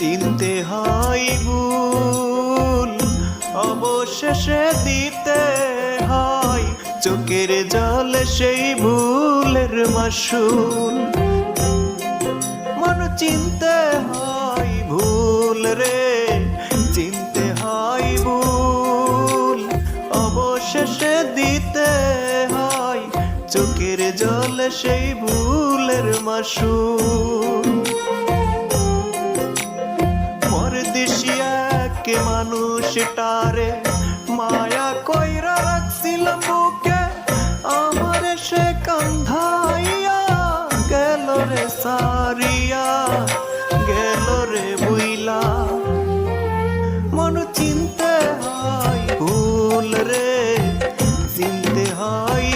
চিনতে হয় ভুল, অবশেষে দিতে হয়। চোখের জল সেই ভুলের মাসুল। মন চিনতে হয় ভুল রে, চিনতে হয় ভুল, অবশেষে দিতে হয়। চোখের জল সেই ভুলের মাসুল। থাকে মানুষটারে মায়া কইরা রাখছিল বুকে। আমার সে কান্ধাইয়া গেল রে সারিয়া, গেল রে বুইলা। মন চিনতে হয় ভুল রে, চিনতে হয়